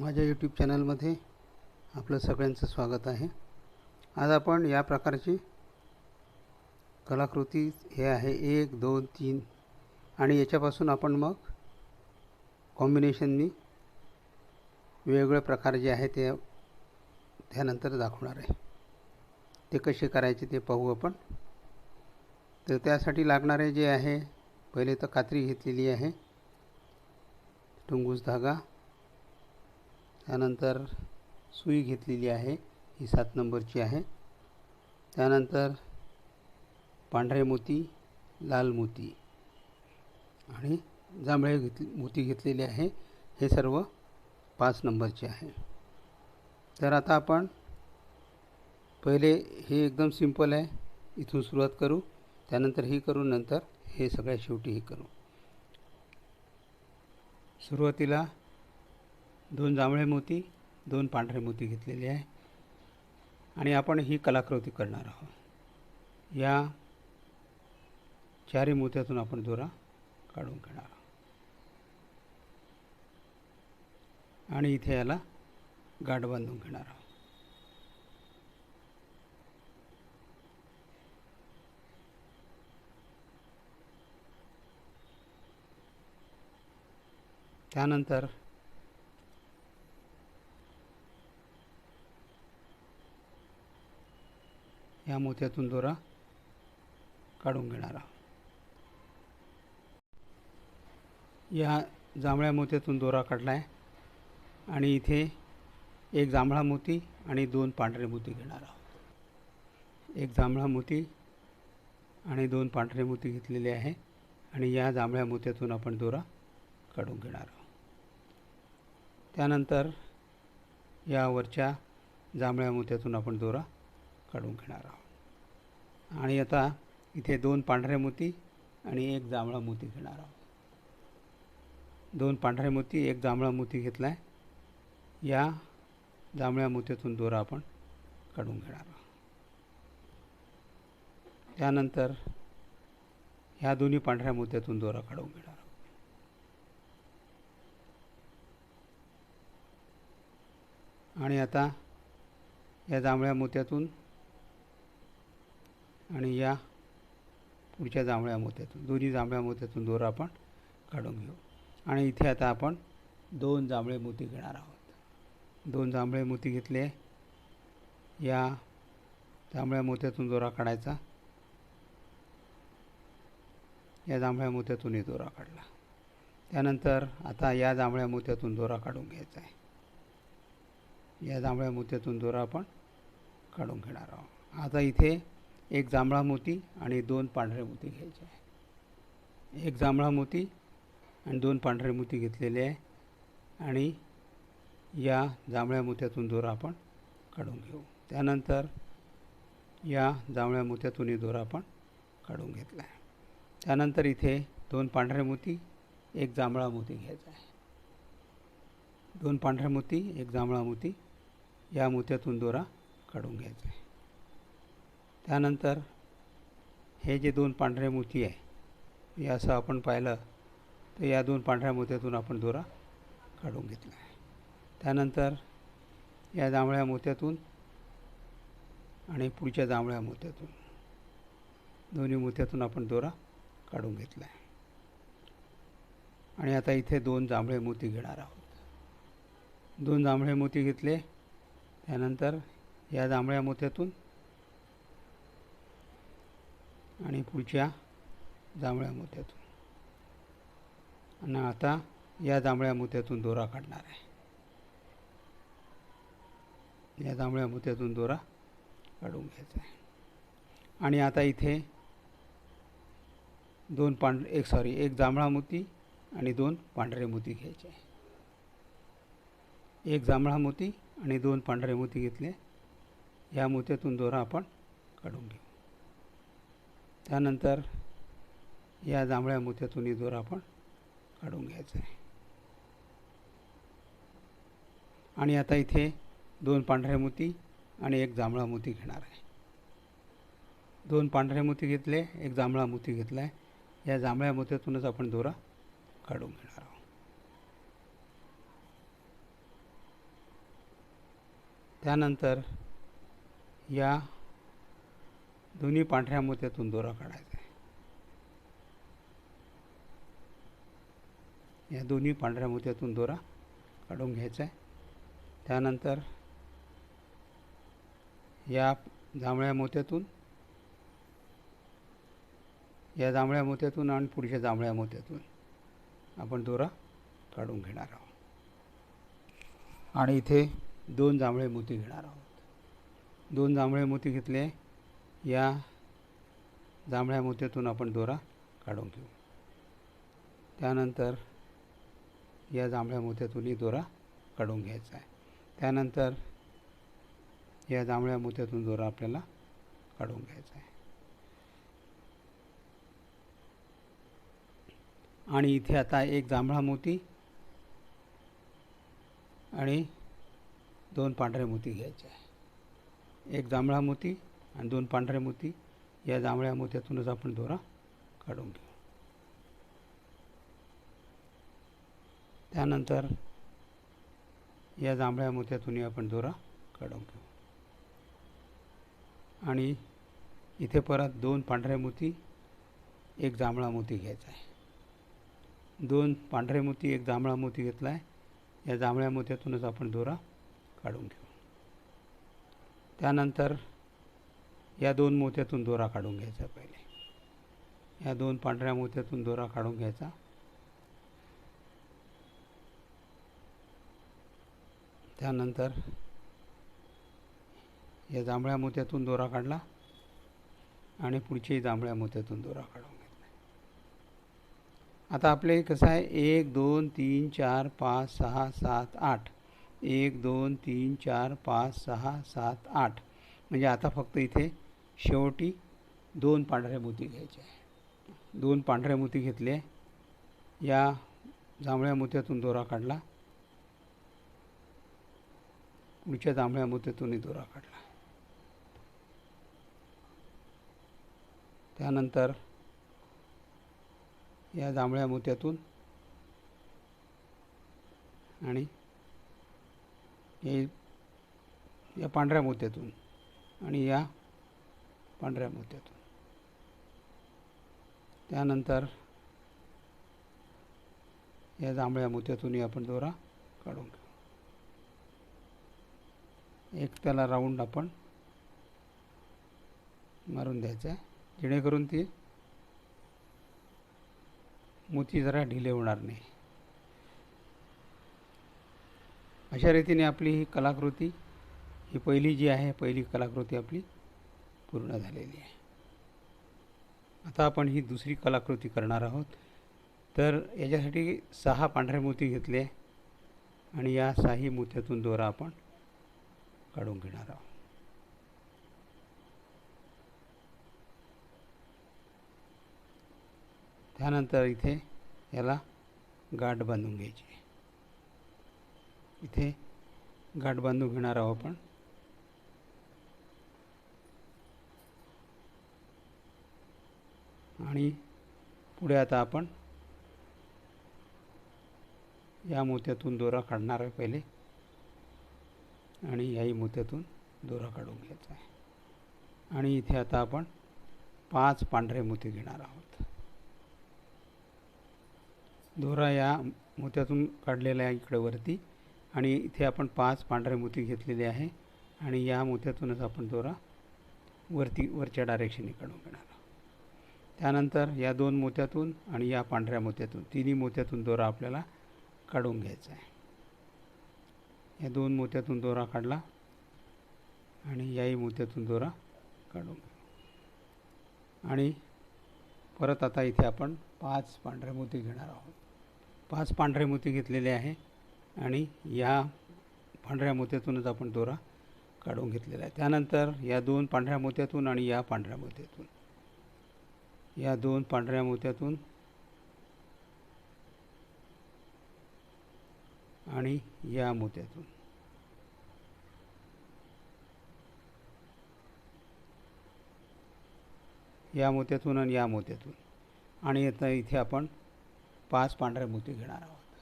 माझ्या यूट्यूब चॅनलमध्ये आपलं सगळ्यांचं स्वागत आहे. आज आपण या प्रकारची कलाकृती हे आहे. एक दोन तीन. आणि याच्यापासून आपण मग कॉम्बिनेशननी वेगवेगळे प्रकार जे आहे ते त्यानंतर दाखवणार आहे. ते कसे करायचे ते पाहू आपण. तर त्यासाठी लागणारे जे आहे पहिले तर कात्री घेतलेली आहे. टुंगूस धागा. त्यानंतर सुई घेतलेली आहे ही सात नंबरची आहे. त्यानंतर पांढरे मोती लाल मोती आणि जांभळे घेतली मोती घेतलेले आहे हे सर्व पाच नंबरचे आहे. तर आता आपण पहिले हे एकदम सिंपल आहे इथून सुरुवात करू त्यानंतर ही करू नंतर हे सगळ्या शेवटी हे करू. सुरुवातीला दोन जांभळे मोती दोन पांढरे मोती घेतलेले आहे. आणि आपण ही कलाकृती करणार आहोत. या चारही मोत्यातून आपण दोरा काढून घेणार आहोत. आणि इथे याला गाठ बांधून घेणार आहोत. त्यानंतर या मोत्यातून दोरा काढून घेणार आहोत. या जांभळ्या मोत्यातून दोरा काढला आहे आणि इथे एक जांभळा मोती आणि दोन पांढरे मोती घेणार आहोत. एक जांभळा मोती आणि दोन पांढरे मोती घेतलेले आहे आणि या जांभळ्या मोत्यातून आपण दोरा काढून घेणार आहोत. त्यानंतर यावरच्या जांभळ्या मोत्यातून आपण दोरा काढून घेणार आहोत. आणि आता इथे दोन पांढरे मोती आणि एक जांभळा मोती घेणार आहोत. दोन पांढरे मोती एक जांभळा मोती घेतला आहे या जांभळ्या मोत्यातून दोरा आपण काढून घेणार आहोत. त्यानंतर ह्या दोन्ही पांढऱ्या मोत्यातून दोरा काढून घेणार आहोत. आणि आता या जांभळ्या मोत्यातून आणि या पुढच्या जांभळ्या मोत्यातून दोन्ही जांभळ्या मोत्यातून दोरा आपण काढून घेऊ. आणि इथे आता आपण दोन जांभळे मोती घेणार आहोत. दोन जांभळे मोती घेतले. या जांभळ्या मोत्यातून दोरा काढायचा. या जांभळ्या मोत्यातूनही दोरा काढला. त्यानंतर आता या जांभळ्या मोत्यातून दोरा काढून घ्यायचा आहे. या जांभळ्या मोत्यातून दोरा आपण काढून घेणार आहोत. आता इथे एक जांभळा मोती आणि दोन पांढरे मोती घ्यायचे आहे. एक जांभळा मोती आणि दोन पांढरे मोती घेतलेले आहे. आणि या जांभळ्या मोत्यातून दोरा आपण काढून घेऊ. त्यानंतर या जांभळ्या मोत्यातूनही दोरा आपण काढून घेतला आहे. त्यानंतर इथे दोन पांढरे मोती एक जांभळा मोती घ्यायचा आहे. दोन पांढऱ्या मोती एक जांभळा मोती या मोत्यातून दोरा काढून घ्यायचा आहे. त्यानंतर हे जे दोन पांढरे मोती आहे हे असं आपण पाहिलं तर या दोन पांढऱ्या मोत्यातून आपण दोरा काढून घेतला आहे. त्यानंतर या जांभळ्या मोत्यातून आणि पुढच्या जांभळ्या मोत्यातून दोन्ही मोत्यातून आपण दोरा काढून घेतला आहे. आणि आता इथे दोन जांभळे मोती घेणार आहोत. दोन जांभळे मोती घेतले त्यानंतर या जांभळ्या मोत्यातून आणि पुढच्या जांभळ्या मोत्यातून. आणि आता या जांभळ्या मोत्यातून दोरा काढणार आहे. या जांभळ्या मोत्यातून दोरा काढून घ्यायचा आहे. आणि आता इथे दोन पांढ एक सॉरी एक जांभळा मोती आणि दोन पांढरे मोती घ्यायचे आहे. एक जांभळा मोती आणि दोन पांढरे मोती घेतले. या मोत्यातून दोरा आपण काढून घेऊ. त्यानंतर या जांभळ्या मोत्यातूनही दोरा आपण काढून घ्यायचा आहे. आणि आता इथे दोन पांढऱ्या मोती आणि एक जांभळा मोती घेणार आहे. दोन पांढऱ्या मोती घेतले एक जांभळा मोती घेतला आहे या जांभळ्या मोत्यातूनच आपण दोरा काढून घेणार आहोत. त्यानंतर या दोन्ही पांढऱ्या मोत्यातून दोरा काढायचा आहे. या दोन्ही पांढऱ्या मोत्यातून दोरा काढून घ्यायचा आहे. त्यानंतर या जांभळ्या मोत्यातून या जांभळ्या मोत्यातून आणि पुढच्या जांभळ्या मोत्यातून आपण दोरा काढून घेणार आहोत. आणि इथे दोन जांभळे मोती घेणार आहोत. दोन जांभळे मोती घेतले या जांभळ्या मोत्यातून आपण दोरा काढून घेऊ. त्यानंतर या जांभळ्या मोत्यातूनही दोरा काढून घ्यायचा आहे. त्यानंतर या जांभळ्या मोत्यातून दोरा आपल्याला काढून घ्यायचा आहे. आणि इथे आता एक जांभळा मोती आणि दोन पांढऱ्या मोती घ्यायचे आहे. एक जांभळा मोती आणि दोन पांढरे मोती या जांभळ्या मोत्यातूनच आपण दोरा काढून घेऊ. त्यानंतर या जांभळ्या मोत्यातूनही आपण दोरा काढून घेऊ. आणि इथे परत दोन पांढऱ्या मोती एक जांभळा मोती घ्यायचा आहे. दोन पांढरे मोती एक जांभळा मोती घेतला आहे या जांभळ्या मोत्यातूनच आपण दोरा काढून घेऊ. त्यानंतर या दोन मोत्यातून दोरा काढून घ्यायचा पहिले. या दोन पांढऱ्या मोत्यातून दोरा काढून घ्यायचा. त्यानंतर या जांभळ्या मोत्यातून दोरा काढला आणि पुढच्याही जांभळ्या मोत्यातून दोरा काढून घेतला. आता आपले कसं आहे? एक दोन तीन चार पाच सहा सात आठ. एक दोन तीन चार पाच सहा सात आठ. म्हणजे आता फक्त इथे शेवटी दोन पांढऱ्या मोती घ्यायचे. दोन पांढऱ्या मोती घेतले. या जांभळ्या मोत्यातून दोरा काढला. पुढच्या जांभळ्या मोत्यातूनही दोरा काढला. त्यानंतर या जांभळ्या मोत्यातून आणि हे या पांढऱ्या मोत्यातून आणि या पांढऱ्या मोत्यातून त्यानंतर या जांभळ्या मोत्यातूनही आपण दोरा काढून घेऊ. एक त्याला राऊंड आपण मारून द्यायचा आहे जेणेकरून ती मोती जरा ढिले होणार नाही. अशा रीतीने आपली ही कलाकृती ही पहिली जी आहे पहिली कलाकृती आपली पूर्ण झालेली आहे. आता आपण ही दुसरी कलाकृती करणार आहोत. तर याच्यासाठी सहा पांढरे मोती घेतले आणि या सहाही मोत्यातून दोरा आपण काढून घेणार आहोत. त्यानंतर इथे याला गाठ बांधून घ्यायची इथे गाठ बांधून घेणार आहोत आपण. आणि पुढे आता आपण या मोत्यातून दोरा काढणार आहे पहिले. आणि याही मोत्यातून दोरा काढून घ्यायचा आहे. आणि इथे आता आपण पाच पांढरे मोती घेणार आहोत. दोरा या मोत्यातून काढलेला आहे इकडे वरती. आणि इथे आपण पाच पांढरे मोती घेतलेले आहे. आणि या मोत्यातूनच आपण दोरा वरती वरच्या डायरेक्शनने काढून घेणार त्यानंतर या दोन मोत्यातून आणि या पांढऱ्या मोत्यातून तिन्ही मोत्यातून दोरा आपल्याला काढून घ्यायचा आहे. या दोन मोत्यातून दोरा काढला आणि याही मोत्यातून दोरा काढून आणि परत आता इथे आपण पाच पांढरे मोती घेणार आहोत. पाच पांढरे मोती घेतलेले आहे आणि या पांढऱ्या मोत्यातूनच आपण दोरा काढून घेतलेला आहे. त्यानंतर या दोन पांढऱ्या मोत्यातून आणि या पांढऱ्या मोत्यातून. या दोन पांढऱ्या मोत्यातून. आणि या मोत्यातून. या मोत्यातून आणि या मोत्यातून. आणि आता इथे आपण पाच पांढरे मोती घेणार आहोत.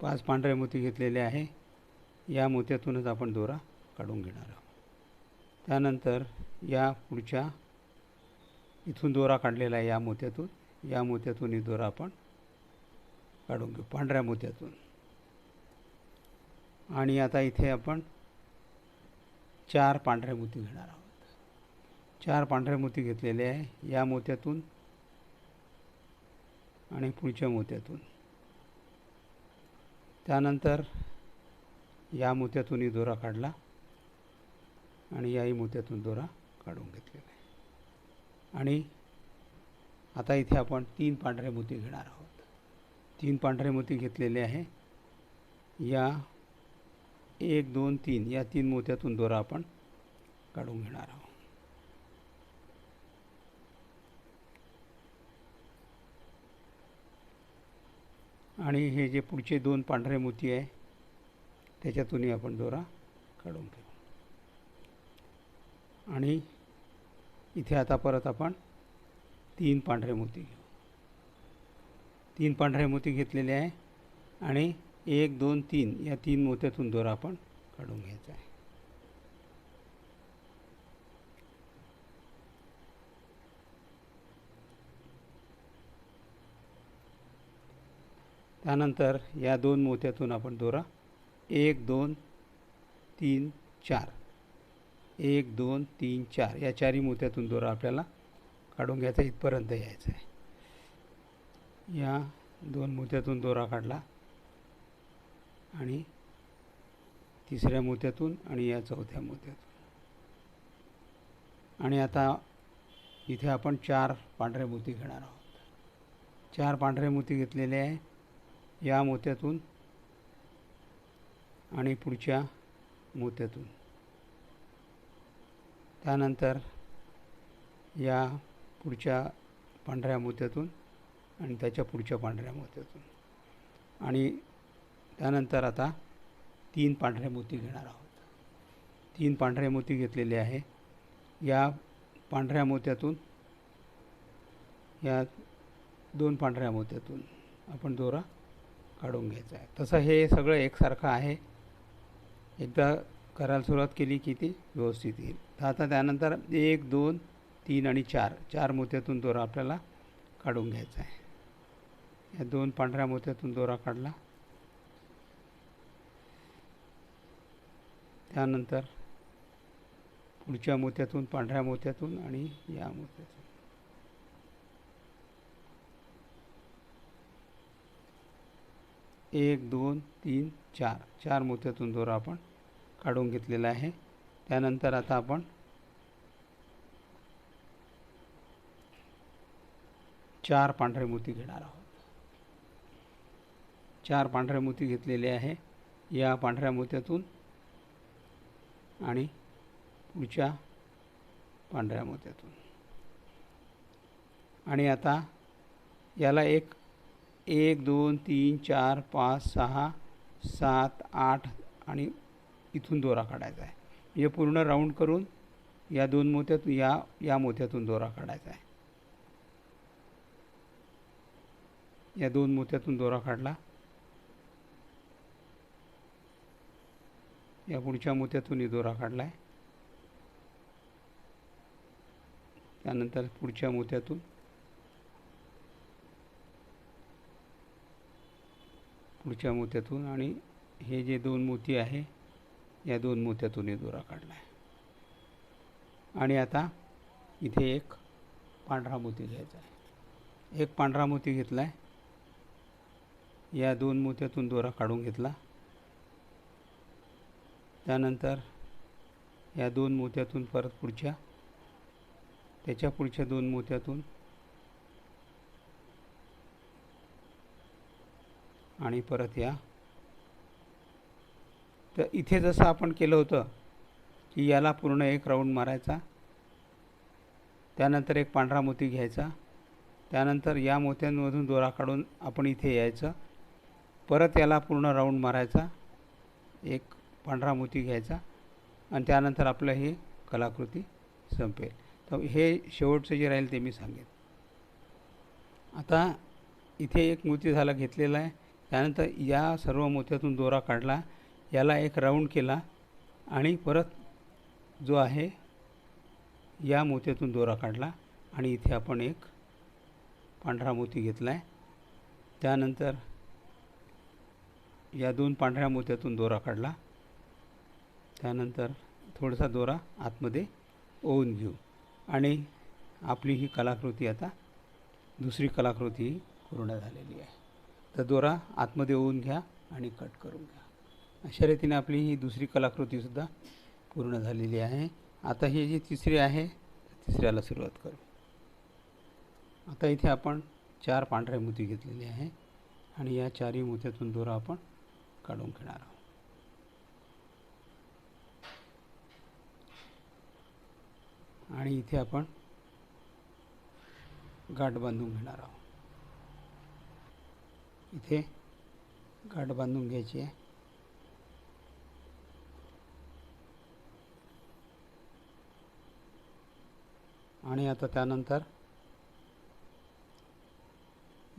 पाच पांढरे मोती घेतलेले आहे. या मोत्यातूनच आपण दोरा काढून घेणार आहोत. त्यानंतर या पुढच्या इथून दोरा काढलेला आहे या मोत्यातून. या मोत्यातून ही दोरा आपण काढून घेऊ. पांढऱ्या मोत्यातून. आणि आता इथे आपण चार पांढऱ्या मोती घेणार आहोत. चार पांढऱ्या मोती घेतलेले आहे. या मोत्यातून आणि पुढच्या मोत्यातून. त्यानंतर या मोत्यातूनही दोरा काढला आणि याही मोत्यातून दोरा काढून घेतलेला आहे. आणि आता इथे आपण तीन पांढरे मोती घेणार आहोत. तीन पांढरे मोती घेतलेले आहे. या एक दोन तीन या तीन मोत्यातून दोरा आपण काढून घेणार आहोत. आणि हे जे पुढचे दोन पांढरे मोती आहे त्याच्यातूनही आपण दोरा काढून घेऊ. आणि इथे आता परत आपण तीन पांढरे मोती घेऊ. तीन पांढरे मोती घेतलेले आहे आणि एक दोन तीन या तीन मोत्यातून दोरा आपण काढून घ्यायचा आहे. त्यानंतर या दोन मोत्यातून आपण दोरा एक दोन तीन चार एक दोन तीन चार. या चारही मोत्यातून दोरा आपल्याला काढून घ्यायचा इथपर्यंत यायचं आहे. या दोन मोत्यातून दोरा काढला आणि तिसऱ्या मोत्यातून आणि या चौथ्या मोत्यातून. आणि आता इथे आपण चार पांढरे मोती घेणार आहोत. चार पांढरे मोती घेतलेले आहे. या मोत्यातून आणि पुढच्या मोत्यातून. त्यानंतर या पुढच्या पांढऱ्या मोत्यातून आणि त्याच्या पुढच्या पांढऱ्या मोत्यातून. आणि त्यानंतर आता तीन पांढऱ्या मोती घेणार आहोत. तीन पांढऱ्या मोती घेतलेले आहे. या पांढऱ्या मोत्यातून या दोन पांढऱ्या मोत्यातून आपण दोरा काढून घ्यायचा आहे. तसं हे सगळं एकसारखं आहे. एकदा करायला सुरुवात केली की ती व्यवस्थित येईल. तर आता त्यानंतर एक दोन तीन आणि चार. चार मोत्यातून दोरा आपल्याला काढून घ्यायचा आहे. या दोन पांढऱ्या मोत्यातून दोरा काढला. त्यानंतर पुढच्या मोत्यातून पांढऱ्या मोत्यातून आणि या मोत्यातून. एक दोन तीन चार. चार मोत्यातून दोरा आपण काढून घेतलेला आहे. त्यानंतर आता आपण चार पांढरे मोती घेणार आहोत. चार पांढरे मोती घेतलेले आहे. या पांढऱ्या मोत्यातून आणि पुढच्या पांढऱ्या मोत्यातून आणि आता याला एक एक दोन तीन चार पाच सहा सात आठ आणि इथून दोरा काढायचा आहे. म्हणजे पूर्ण राऊंड करून या दोन मोत्यातून या या मोत्यातून दोरा काढायचा आहे. या दोन मोत्यातून दोरा काढला. या पुढच्या मोत्यातूनही दोरा काढला आहे त्यानंतर पुढच्या मोत्यातून पुढच्या मोत्यातून आणि हे जे दोन मोती आहे या दोन मोत्यातूनही दोरा काढला आहे आणि आता इथे एक पांढरा मोती घ्यायचा आहे. एक पांढरा मोती घेतला आहे या दोन मोत्यातून दोरा काढून घेतला. त्यानंतर या दोन मोत्यातून परत पुढच्या त्याच्या पुढच्या दोन मोत्यातून आणि परत या तर इथे जसं आपण केलं होतं की याला पूर्ण एक राऊंड मारायचा त्यानंतर एक पांढरा मोती घ्यायचा त्यानंतर या मोत्यांमधून दोरा काढून आपण इथे यायचं परत याला पूर्ण राऊंड मारायचा एक पांढरा मोती घ्यायचा आणि त्यानंतर आपलं ही कलाकृती संपेल. तर हे शेवटचं जे राहील ते मी सांगेन. आता इथे एक मोती झाला घेतलेला आहे त्यानंतर या सर्व मोत्यातून दोरा काढला याला एक राऊंड केला आणि परत जो आहे या मोत्यातून दोरा काढला आणि इथे आपण एक पांढरा मोती घेतला आहे त्यानंतर या दोन पांढऱ्या मोत्यातून दोरा काढला. त्यानंतर थोडासा दोरा आतमध्ये ओवून घेऊ. आणि आपली ही कलाकृती आता दुसरी कलाकृती ही पूर्ण झालेली आहे. तर दोरा आतमध्ये ओवून घ्या आणि कट करून घ्या. अशा रीतीने आपली ही दुसरी कलाकृतीसुद्धा पूर्ण झालेली आहे. आता ही जी तिसरी आहे तिसऱ्याला सुरुवात करू. आता इथे आपण चार पांढऱ्या मोती घेतलेले आहे आणि या चारही मोत्यातून दोरा आपण काढून घेणार आहोत. आणि इथे आपण गाठ बांधून घेणार आहोत. इथे गाठ बांधून घ्यायची आहे. आणि आता त्यानंतर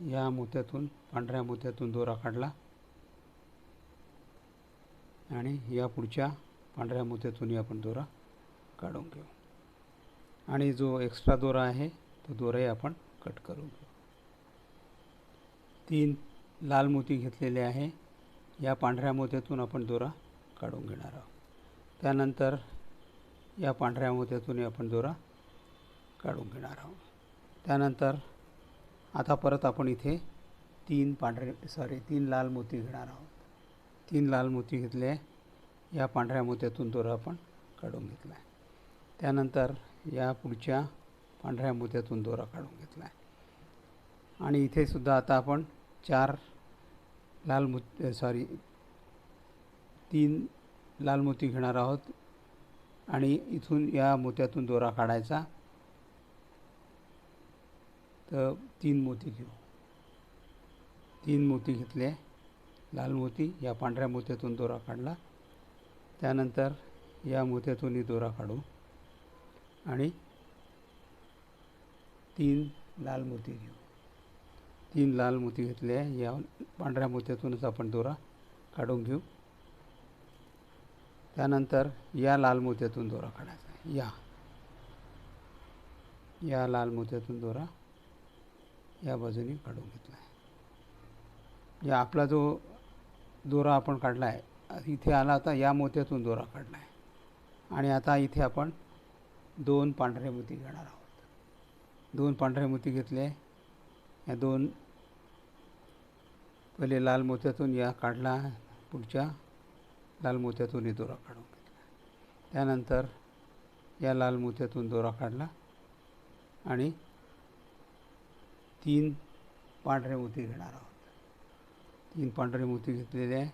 या मोत्यातून पांढऱ्या मोत्यातून दोरा काढला. आणि या पुढच्या पांढऱ्या मोत्यातूनही आपण दोरा काढून घेऊ. आणि जो एक्स्ट्रा दोरा आहे तो दोराही आपण कट करून घेऊ. तीन लाल मोती घेतलेले आहे. या पांढऱ्या मोत्यातून आपण दोरा काढून घेणार आहोत. त्यानंतर या पांढऱ्या मोत्यातूनही आपण दोरा काढून घेणार आहोत. त्यानंतर आता परत आपण इथे तीन पांढरे सॉरी तीन लाल मोती घेणार आहोत. तीन लाल मोती घेतले या पांढऱ्या मोत्यातून दोरा आपण काढून घेतला आहे त्यानंतर या पुढच्या पांढऱ्या मोत्यातून दोरा काढून घेतला आहे आणि इथे सुद्धा आता आपण चार लाल मोत सॉरी तीन लाल मोती घेणार आहोत. आणि इथून या मोत्यातून दोरा काढायचा. तर तीन मोती घेऊ. तीन मोती घेतले. लाल मोती या पांढऱ्या मोत्यातून दोरा काढला. त्यानंतर या मोत्यातूनही दोरा काढू. आणि तीन लाल मोती घेऊ. तीन लाल मोती घेतले. या पांढऱ्या मोत्यातूनच आपण दोरा काढून घेऊ. त्यानंतर या लाल मोत्यातून दोरा काढायचा. या. या लाल मोत्यातून दोरा या बाजूने काढून घेतला आहे. या आपला जो दोरा आपण काढला आहे इथे आला आता या मोत्यातून दोरा काढला आहे. आणि आता इथे आपण दोन पांढरे मोती घेणार आहोत. दोन पांढरे मोती घेतले या दोन पहिले लाल मोत्यातून या काढला पुढच्या लाल मोत्यातूनही दोरा काढून घेतला. त्यानंतर या लाल मोत्यातून दोरा काढला आणि तीन पांढरे मोती घेणार आहोत. तीन पांढरे मोती घेतलेले आहे.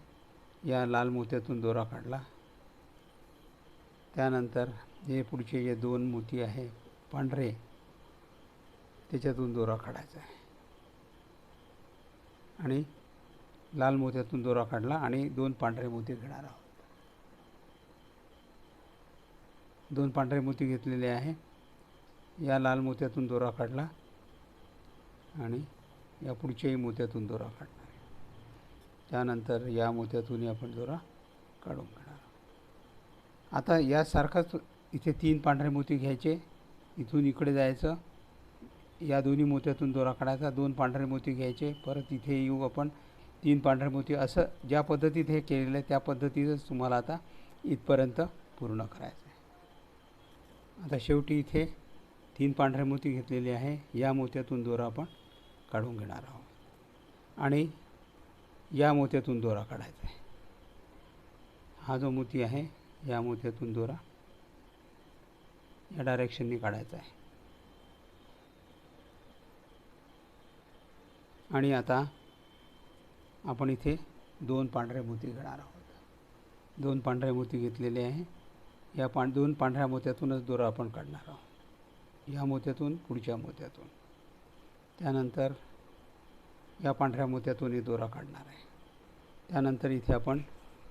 या लाल मोत्यातून दोरा काढला. त्यानंतर हे पुढचे जे दोन मोती आहे पांढरे त्याच्यातून दोरा काढायचा आहे. आणि लाल मोत्यातून दोरा काढला आणि दोन पांढरे मोती घेणार आहोत. दोन पांढरे मोती घेतलेले आहे. या लाल मोत्यातून दोरा काढला. आणि या पुढच्याही मोत्यातून दोरा काढणार. आहे त्यानंतर या मोत्यातूनही आपण दोरा काढून घेणार आता यासारखाच इथे तीन पांढरे मोती घ्यायचे. इथून इकडे जायचं. या दोन्ही मोत्यातून दोरा काढायचा. दोन पांढरे मोती घ्यायचे. परत इथे येऊ आपण तीन पांढरे मोती. असं ज्या पद्धतीत हे केलेलं आहे त्या पद्धतीतच तुम्हाला आता इथपर्यंत पूर्ण करायचं आहे. आता शेवटी इथे तीन पांढरे मोती घेतलेले आहे. या मोत्यातून दोरा आपण काढून घेणार आहोत. आणि या मोत्यातून दोरा काढायचा आहे. हा जो मोती आहे या मोत्यातून दोरा या डायरेक्शनने काढायचा आहे. आणि आता आपण इथे दोन पांढरे मोती घेणार आहोत. दोन पांढरे मोती घेतलेले आहे. या पां दोन पांढऱ्या मोत्यातूनच दोरा आपण काढणार आहोत. या मोत्यातून पुढच्या मोत्यातून. त्यानंतर या पांढऱ्या मोत्यातूनही दोरा काढणार आहे. त्यानंतर इथे आपण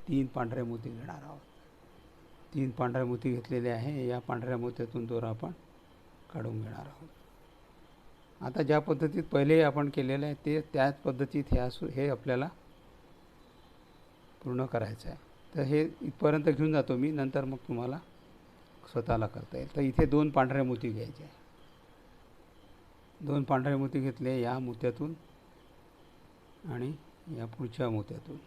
तीन पांढरे मोती घेणार आहोत. तीन पांढऱ्या मोती घेतलेले आहे. या पांढऱ्या मोत्यातून दोरा आपण काढून घेणार आहोत. आता ज्या पद्धतीत पहिले आपण केलेलं आहे ते त्याच पद्धतीत हे असू हे आपल्याला पूर्ण करायचं आहे. तर हे इथपर्यंत घेऊन जातो मी. नंतर मग तुम्हाला स्वतःला करता येईल. तर इथे दोन पांढऱ्या मोती घ्यायचे आहे दोन पांढरे मोती घेतले या मोत्यातून आणि या पुढच्या मोत्यातून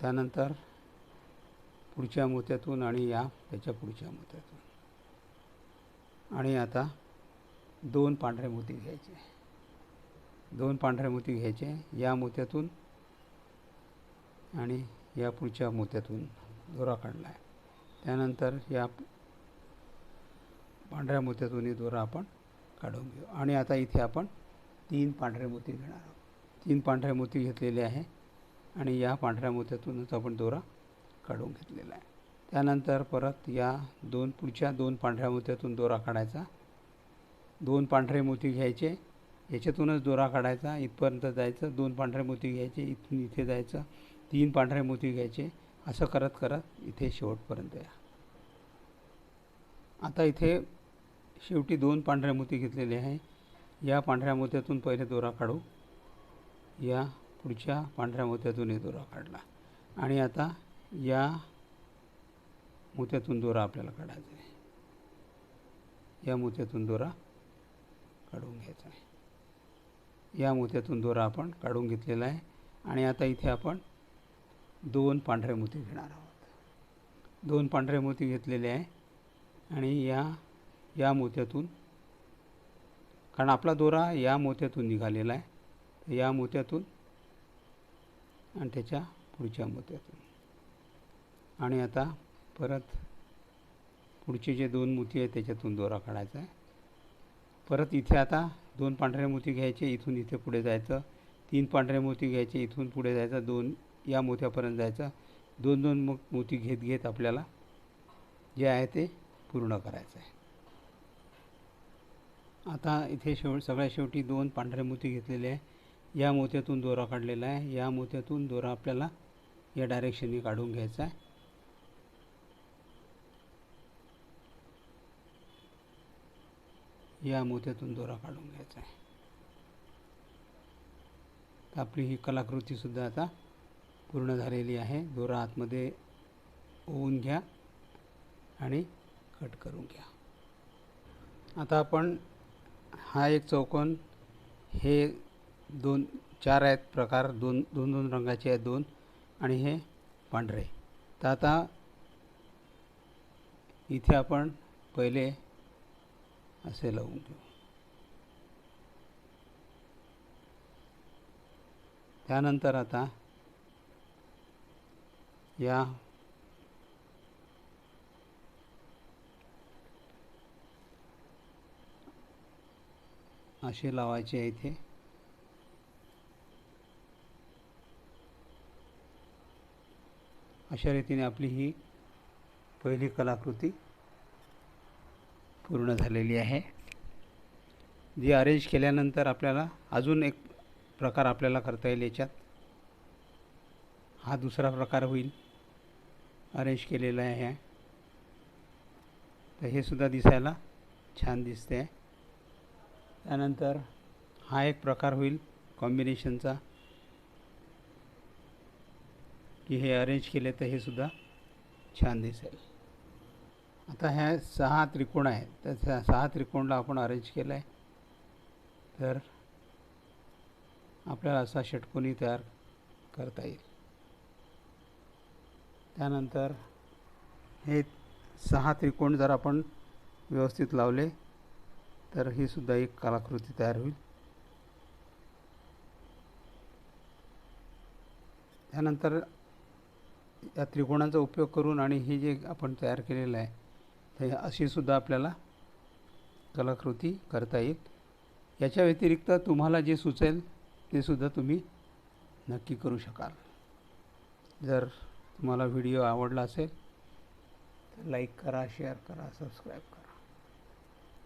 त्यानंतर पुढच्या मोत्यातून आणि या त्याच्या पुढच्या मोत्यातून आणि आता दोन पांढरे मोती घ्यायचे. दोन पांढरे मोती घ्यायचे या मोत्यातून आणि या पुढच्या मोत्यातून दोरा काढला आहे त्यानंतर या पांढऱ्या मोत्यातूनही दोरा आपण काढून घेऊ. आणि आता इथे आपण तीन पांढरे मोती घेणार आहोत. तीन पांढरे मोती घेतलेले आहे आणि या पांढऱ्या मोत्यातूनच आपण दोरा काढून घेतलेला आहे. त्यानंतर परत या दोन पुढच्या दोन पांढऱ्या मोत्यातून दोरा काढायचा. दोन पांढरे मोती घ्यायचे याच्यातूनच दोरा काढायचा इथपर्यंत जायचं दोन पांढरे मोती घ्यायचे इथून इथे जायचं तीन पांढरे मोती घ्यायचे असं करत करत इथे शेवटपर्यंत या. आता इथे शेवटी दोन पांढऱ्या मोती घेतलेले आहे. या पांढऱ्या मोत्यातून पहिले दोरा काढू. या पुढच्या पांढऱ्या मोत्यातूनही दोरा काढला. आणि आता या मोत्यातून दोरा आपल्याला काढायचा आहे. या मोत्यातून दोरा काढून घ्यायचा आहे. या मोत्यातून दोरा आपण काढून घेतलेला आहे. आणि आता इथे आपण दोन पांढरे मोती घेणार आहोत. दोन पांढरे मोती घेतलेले आहे. आणि या या मोत्यातून कारण आपला दोरा या मोत्यातून निघालेला आहे. या मोत्यातून आणि त्याच्या पुढच्या मोत्यातून. आणि आता परत पुढचे जे दोन मोती आहेत त्याच्यातून दोरा काढायचा आहे. परत इथे आता दोन पांढऱ्या मोती घ्यायचे इथून इथे पुढे जायचं. तीन पांढरे मोती घ्यायचे इथून पुढे जायचं. दोन या मोत्यापर्यंत जायचं. दोन दोन मग मोती घेत घेत आपल्याला जे आहे ते पूर्ण करायचं आहे. आता इथे शेव सगळ्या शेवटी दोन पांढरे मोती घेतलेले आहे या मोत्यातून दोरा काढलेला आहे. या मोत्यातून दोरा आपल्याला या डायरेक्शनने काढून घ्यायचा आहे. या मोत्यातून दोरा काढून घ्यायचा आहे. तर आपली ही कलाकृतीसुद्धा आता पूर्ण झालेली आहे. दोरा आतमध्ये ओवून घ्या आणि कट करून घ्या. आता आपण हा एक चौकोन हे दोन चार आहेत प्रकार दोन दोन दोन रंगाचे आहेत दोन आणि हे पांढरे. तर आता इथे आपण पहिले असे लावून घेऊ त्यानंतर आता या असे लावायचे आहे इथे. अशा रीतीने आपली ही पहिली कलाकृती पूर्ण झालेली आहे. जी अरेंज केल्यानंतर आपल्याला अजून एक प्रकार आपल्याला करता येईल याच्यात. हा दुसरा प्रकार होईल. अरेंज केलेला आहे. तर हे सुद्धा दिसायला छान दिसते आहे त्यानंतर हा एक प्रकार होईल कॉम्बिनेशनचा की हे अरेंज केले तर हे सुद्धा छान दिसेल. आता ह्या सहा त्रिकोण आहेत. तर त्या सहा त्रिकोणला आपण अरेंज केलं आहे तर आपल्याला असा षटकोनी तयार करता येईल. त्यानंतर हे सहा त्रिकोण जर आपण व्यवस्थित लावले तर ही सुद्धा एक कलाकृती तयार होईल. त्यानंतर या त्रिकोणांचा उपयोग करून आणि हे जे आपण तयार केलेलं आहे तर अशी सुद्धा आपल्याला कलाकृती करता येईल. याच्या व्यतिरिक्त तुम्हाला जे सुचेल ते सुद्धा तुम्ही नक्की करू शकाल. जर तुम्हाला व्हिडिओ आवडला असेल तर लाईक करा शेअर करा सबस्क्राईब करा.